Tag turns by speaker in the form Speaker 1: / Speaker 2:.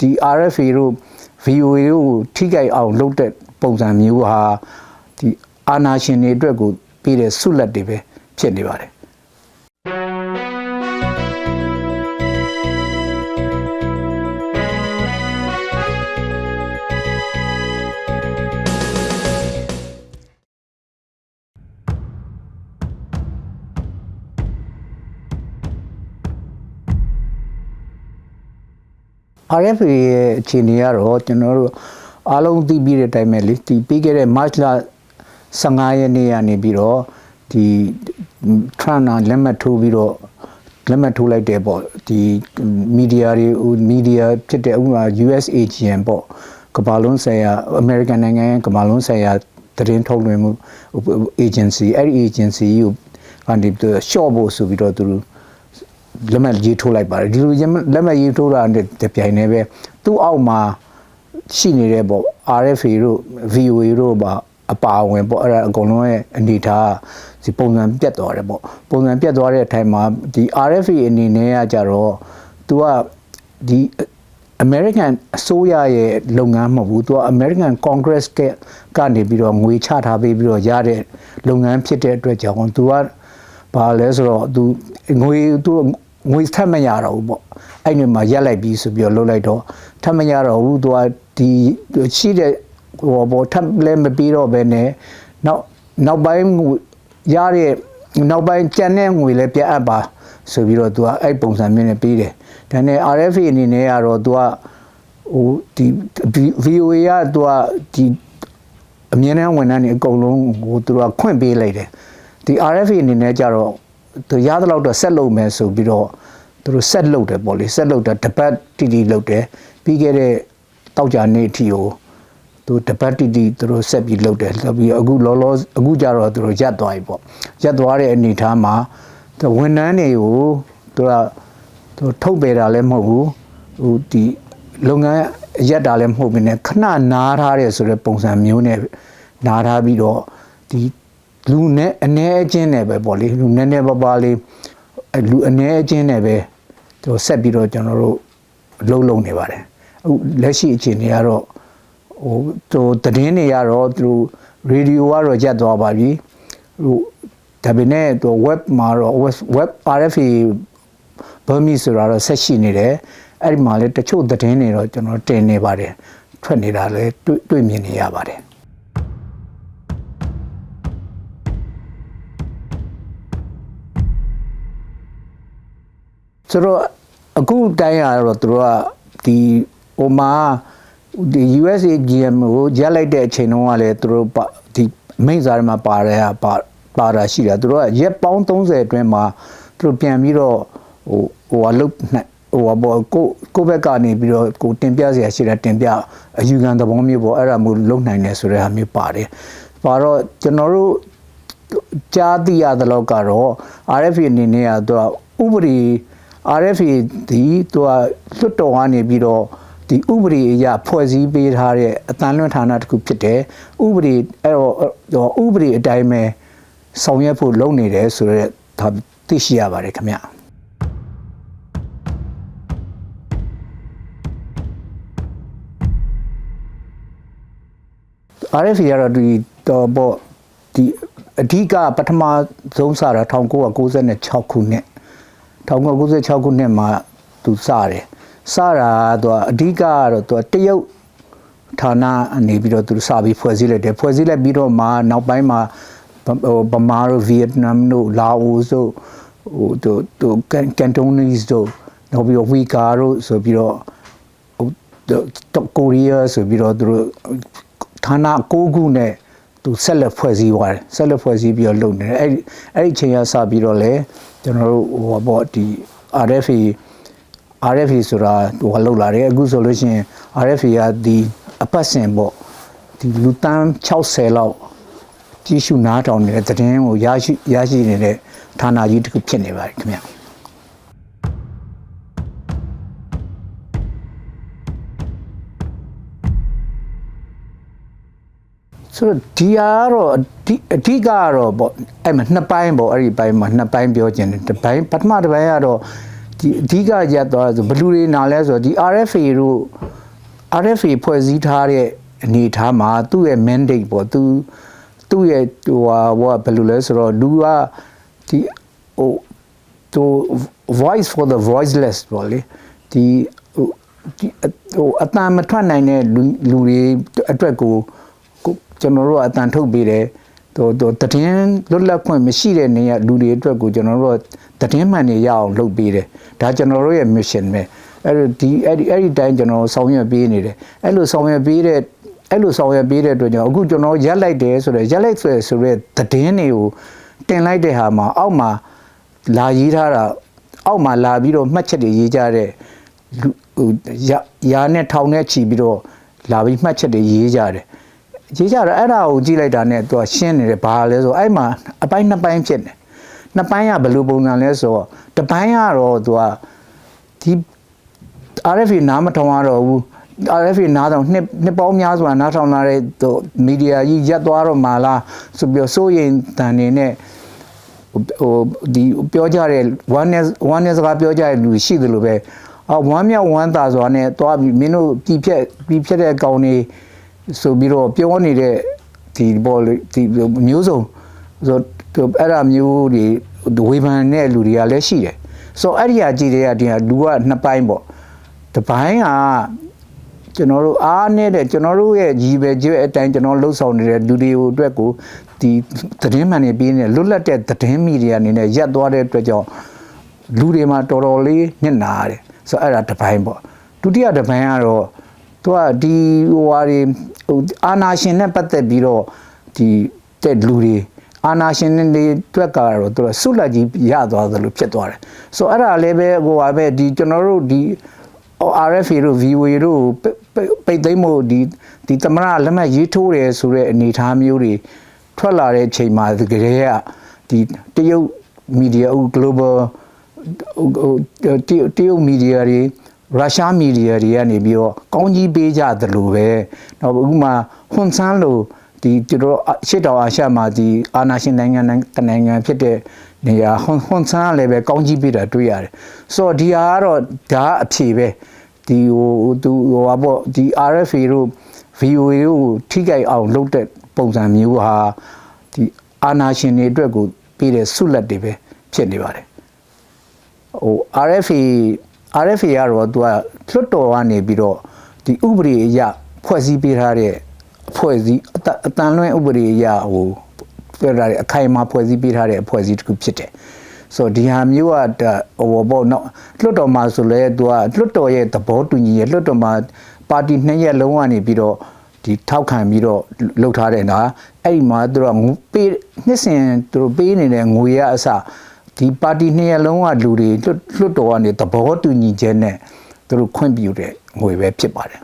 Speaker 1: ဒီ RFA တို့ VOA တို့ကိုထိကြိုက်အောင်လုပ်တဲ့ပုံစံမျိုးဟာဒီအာနာရှင်တွေအတွက်ကိုပြီးတဲ့ဆုလက်တွေပဲဖြစ်နေပါတယ် RFA ရဲ့အခြေအနေကတော့ကျွန်တော်တို့အားလုံးသိပြီးတဲ့အတိုင်းပဲလေဒီပြီးခဲ့တဲ့ March လ15ရက်နေ့ကနေပြီးတော့ဒီ Trump ကလက်မှတ်ထိုးပြီးတော့လက်မှတ်ထိုးလိုက်တယ်ပေါ့ဒီမီဒီယာတွေမီဒီယာဖြစ်တဲ့ဥပမာ USAGM ပေါ့ကမ္ဘာလုံးဆိုင်ရာ American နိုင်ငံရဲ့ကမ္ဘာလုံးဆိုင်ရာသတင်းထုတ်လွှင့်မှု agency အဲ့ဒီ agency ကိုကနေပြီးတော့ short ဖို့ဆိုပြီးတော့သူတို့ လက်မှတ်ရေးထိုးလိုက်ပါတယ်ဒီလိုလက်မှတ်ရေးထိုးတာနဲ့တပြိုင်တည်းပဲသူ့အောက်မှာရှိနေတဲ့ပေါ့ RFA တို့ VOA တို့ပါအပါဝင်ပေါ့အဲ့ဒါအကုန်လုံးရဲ့အနေထားဒီပုံစံပြတ်သွားတယ်ပေါ့ပုံစံပြတ်သွားတဲ့အချိန်မှာဒီ RFA အနေနဲ့ကကြတော့ तू ကဒီ American အစိုးရရဲ့လုပ်ငန်းမဟုတ်ဘူးသူက American Congress ကကနေပြီးတော့ငွေချထားပေးပြီးတော့ရတဲ့လုပ်ငန်းဖြစ်တဲ့အတွက်ကြောင့်သူကဘာလဲဆိုတော့သူငွေသူ ငွေထပ်မရတော့ဘူးပေါ့အဲ့ဒီမှာရက်လိုက်ပြီးဆိုပြီးတော့လှုပ်လိုက်တော့ထပ်မရတော့ဘူးသူကဒီရှိတဲ့ဟိုဘောထပ်လည်းမပြီးတော့ဘဲနဲ့နောက်နောက်ပိုင်းရတဲ့နောက်ပိုင်းကြံတဲ့ငွေလည်းပြတ်အပ်ပါဆိုပြီးတော့သူကအဲ့ပုံစံမျိုးနဲ့ပြီးတယ်ဒါနဲ့ RFA အနေနဲ့ကတော့သူကဟိုဒီ VOA ကသူကဒီအမြင်နဲ့ဝန်ထမ်းတွေအကုန်လုံးကိုသူကခွင့်ပေးလိုက်တယ်ဒီ RFA အနေနဲ့ကြတော့ သူရသလောက်တော့ဆက်လုပ်မယ်ဆိုပြီးတော့သူတို့ဆက်လုပ်တယ်ပေါ့လေဆက်လုပ်တာတပတ်တီတီလုပ်တယ်ပြီးခဲ့တဲ့တောက်ကြနေ့အထိကိုသူတပတ်တီတီသူတို့ဆက်ပြီးလုပ်တယ်လုပ်ပြီးအခုလောလောအခုကြတော့သူတို့ရပ်သွားပြီပေါ့ရပ်သွားတဲ့အနေအထားမှာသူဝန်ထမ်းတွေကိုသူကသူထုတ်ပယ်တာလည်းမဟုတ်ဘူးဟိုဒီလုပ်ငန်းရက်တာလည်းမဟုတ်ဘူးねခဏနားထားတယ်ဆိုတဲ့ပုံစံမျိုးနဲ့နားထားပြီးတော့ဒီ လူနဲ့အ ਨੇ အချင်းနဲ့ပဲပေါ့လေလူနည်းနည်းပါးပါးလေးအဲ့လူအ ਨੇ အချင်းနဲ့ပဲသူဆက်ပြီးတော့ကျွန်တော်တို့အလုံးလုံးနေပါတယ်အခုလက်ရှိအခြေအနေကတော့ဟိုသူသတင်းတွေကတော့သူရေဒီယိုကတော့ရက်သွားပါပြီဟိုဒါပေမဲ့သူ web မှာတော့ web RFA ဘာမီဆိုတာတော့ဆက်ရှိနေတယ်အဲ့ဒီမှာလည်းတချို့သတင်းတွေတော့ကျွန်တော်တင်နေပါတယ်ထွက်နေတာလည်းတွေ့တွေ့မြင်နေရပါတယ် ဆိုတော့အခုတိုင်းရတော့သူတို့ကဒီဟိုမှာဒီ USA GM ကိုရက်လိုက်တဲ့အချိန်တုန်းကလည်းသူတို့ဒီမိတ်စာတွေမှာပါတဲ့ဟာပါပါတာရှိတာသူတို့ကရက်ပေါင်း30အတွင်းမှာသူတို့ပြန်ပြီးတော့ဟိုဟိုဟာလုတ်ဟိုဘောကိုကိုဘက်ကနေပြီးတော့ကိုတင်ပြเสียရှိတာတင်ပြအယူခံသဘောမျိုးပေါ့အဲ့ဒါမျိုးလုံနိုင်တယ်ဆိုတဲ့ဟာမျိုးပါတယ်ပါတော့ကျွန်တော်တို့ကြားသိရသလောက်ကတော့ RFA အနေနဲ့ကသူကဥပဒေ RFA ဒီသူကလွတ်တော်ကနေပြီးတော့ဒီဥပဒေအရဖွဲ့စည်းပေးထားတဲ့အတန်လွင့်ဌာနတစ်ခုဖြစ်တယ်ဥပဒေအဲ့တော့ဥပဒေအတိုင်းပဲဆောင်ရွက်ဖို့လုပ်နေတယ်ဆိုတော့ဒါသိရှိရပါတယ်ခင်ဗျ RFA ကတော့ဒီတော့ပေါ့ဒီအဓိကပထမဆုံးစတာ1996ခုနှစ် 1996ခုနှစ်မှာသူစတယ်စတာသူအဓိကကတော့သူတရုတ်ဌာနအနေပြီးတော့သူစပြီးဖွဲ့စည်းလိုက်တယ်ဖွဲ့စည်းလိုက်ပြီးတော့မှနောက်ပိုင်းမှာဟိုဗမာတို့ဗီယက်နမ်တို့လာအိုတို့ဟိုသူသူကန်တိုနီးစ်တို့နောက်ပြီးတော့ဝီကာတို့ဆိုပြီးတော့ဟိုကိုရီးယားဆိုပြီးတော့သူတို့ဌာန၉ခုနဲ့ သူဆက်လက်ဖွဲ့စည်းသွားတယ်ဆက်လက်ဖွဲ့စည်းပြီးတော့လုပ်နေတယ်အဲ့ဒီအဲ့ဒီချိန်ကစပြီးတော့လေကျွန်တော်တို့ဟိုပေါ့ဒီ RFA RFA ဆိုတာဟိုလောက်လာတယ်အခုဆိုလို့ရှိရင် RFA ကဒီအပတ်စဉ်ပေါ့ဒီလူတန်း60လောက်ကြီးစုနားထောင်နေတဲ့သတင်းကိုရရှိရရှိနေတဲ့ဌာနကြီးတစ်ခုဖြစ်နေပါတယ်ခင်ဗျာ ဆိုတော့ဒီဟာကတော့အဓိအဓိကကတော့ပေါ့အဲ့မှာနှစ်ပိုင်းပေါ့အဲ့ဒီပိုင်းမှာနှစ်ပိုင်းပြောခြင်းတယ်တစ်ပိုင်းပထမတစ်ပိုင်းကတော့ဒီအဓိကရက်သွားဆိုဘယ်လူတွေနာလဲဆိုတော့ဒီ RFA တို့ RFA ဖွဲ့စည်းထားတဲ့အနေအထားမှာသူ့ရဲ့ mandate ပေါ့သူသူ့ရဲ့ဟိုဟာဟိုကဘယ်လိုလဲဆိုတော့လူကဒီဟိုသူ voice for the voiceless ပေါ့လေဒီဟိုဒီဟိုအတန်မထွက်နိုင်တဲ့လူလူတွေအတွက်ကို ကိုကျွန်တော်တို့ကအတန်ထုတ်ပေးတယ်တော့တော့တည်င်းလွတ်လပ်ခွင့်မရှိတဲ့နေရာလူတွေအတွက်ကိုကျွန်တော်တို့ကတည်င်းမှန်နေရအောင်လုပ်ပေးတယ်ဒါကျွန်တော်တို့ရဲ့ mission ပဲအဲ့ဒီဒီအဲ့ဒီအဲ့ဒီတိုင်းကျွန်တော်ဆောင်ရွက်ပေးနေတယ်အဲ့လိုဆောင်ရွက်ပေးတဲ့အဲ့လိုဆောင်ရွက်ပေးတဲ့အတွက်ကြောင့်အခုကျွန်တော်ရက်လိုက်တယ်ဆိုတော့ရက်လိုက်ဆိုရဆိုရဲတည်င်းတွေကိုတင်လိုက်တဲ့ဟာမှာအောက်မှာလာရေးထားတာအောက်မှာလာပြီးတော့မှတ်ချက်တွေရေးကြတဲ့လူဟိုရာရာနဲ့ထောင်နဲ့ချီပြီးတော့လာပြီးမှတ်ချက်တွေရေးကြတယ် ရေးကြတော့အဲ့ဒါကိုကြည့်လိုက်တာနဲ့သူကရှင်းနေတယ်ဘာလဲဆိုအဲ့မှာအပိုင်းနှစ်ပိုင်းဖြစ်နေနှစ်ပိုင်းကဘယ်လိုပုံစံလဲဆိုတော့တစ်ပိုင်းကတော့သူကဒီ RFA နားမထောင်ရတော့ဘူး RFA နားထောင်နှစ်နှစ်ပေါင်းများစွာနားထောင်လာတဲ့သူမီဒီယာကြီးရက်သွားတော့မှလားဆိုပြီးတော့စိုးရင်တန်နေနဲ့ဟိုဟိုဒီပြောကြတဲ့ oneness oneness ကပြောကြတဲ့လူရှိတယ်လို့ပဲအော်ဝမ်းမြောက်ဝမ်းသာစွာနဲ့တွားပြီးမင်းတို့ပြည်ဖြက်ပြည်ဖြက်တဲ့ကောင်တွေ ဆိုပြီးတော့ပြောနေတဲ့ဒီဘောလေဒီမျိုးစုံဆိုတော့အဲ့ဒါမျိုးတွေဝေဖန်တဲ့လူတွေကလည်းရှိတယ်ဆိုတော့အဲ့ဒီဟာကြည့်တဲ့ကဒီဟာလူကနှစ်ပိုင်းပေါ့တစ်ပိုင်းကကျွန်တော်တို့အားနေတဲ့ကျွန်တော်တို့ရဲ့ကြီးပဲကြီးအတိုင်းကျွန်တော်လှုပ်ဆောင်နေတဲ့လူတွေကိုအတွက်ကိုဒီသတင်းမှန်တွေပြီးနေလွတ်လပ်တဲ့သတင်းမီဒီယာအနေနဲ့ရက်သွားတဲ့အတွက်ကြောင့်လူတွေမှာတော်တော်လေးညစ်နာရတယ်ဆိုတော့အဲ့ဒါတစ်ပိုင်းပေါ့ဒုတိယတစ်ပိုင်းကတော့ သူကဒီဟိုဟာတွေဟိုအာနာရှင်နဲ့ပတ်သက်ပြီးတော့ဒီတဲ့လူတွေအာနာရှင်တွေတွက်ကတော့သူကဆုလက်ကြီးရသွားသလိုဖြစ်သွားတယ်ဆိုတော့အဲ့ဒါလည်းပဲဟိုဟာပဲဒီကျွန်တော်တို့ဒီ RFA တို့ VOA တို့ပိတ်သိမ်းမှုဒီဒီသမရလက်မှတ်ရေးထိုးတယ်ဆိုတဲ့အနေအထားမျိုးတွေထွက်လာတဲ့ချိန်မှာတကယ်ကဒီတရုတ်မီဒီယာ global ဟိုတရုတ်တရုတ်မီဒီယာတွေ ရုရှားမီဒီယာတွေကနေပြီးတော့ကောင်းကြီးပေးကြသလိုပဲတော့ဥပမာဟွန်ဆန်းလိုဒီကျွန်တော်ရှစ်တော်အာရှမှာဒီအာနာရှင်နိုင်ငံတနိုင်ငံဖြစ်တဲ့နေရာဟွန်ဟွန်ဆန်းကလည်းပဲကောင်းကြီးပေးတာတွေ့ရတယ်ဆိုတော့ဒီဟာကတော့ဒါအဖြေပဲဒီဟိုသူဟိုဟာပေါ့ဒီ RFA တို့ VOA တို့ထိကြိုက်အောင်လုပ်တဲ့ပုံစံမျိုးဟာဒီအာနာရှင်တွေအတွက်ကိုပေးတဲ့ဆုလက်တွေပဲဖြစ်နေပါတယ်ဟို RFA RFA ကတော့သူကလွတ်တော်ကနေပြီးတော့ဒီဥပဒေအရဖွဲ့စည်းပေးထားတဲ့အဖွဲ့အစည်းအတန်လွှဲဥပဒေအရဟိုပြောထားတဲ့အခိုင်အမာဖွဲ့စည်းပေးထားတဲ့အဖွဲ့အစည်းတစ်ခုဖြစ်တယ်ဆိုတော့ဒီဟာမျိုးကဟိုပေါ့နော်လွတ်တော်မှာဆိုလဲသူကလွတ်တော်ရဲ့သဘောတူညီရဲ့လွတ်တော်မှာပါတီနှစ်ရက်လုံးကနေပြီးတော့ဒီထောက်ခံပြီးတော့လှုပ်ထားတယ်နော်အဲ့ဒီမှာသူတို့ကပေးနှစ်စဉ်သူတို့ပေးနေတဲ့ငွေရအစ ဒီပါတီနှစ်ရက်လုံးကလူတွေလွတ်လွတ်တော်ကနေသဘောတူညီချက်နဲ့သူတို့ခွင့်ပြုတဲ့ငွေပဲဖြစ်ပါတယ်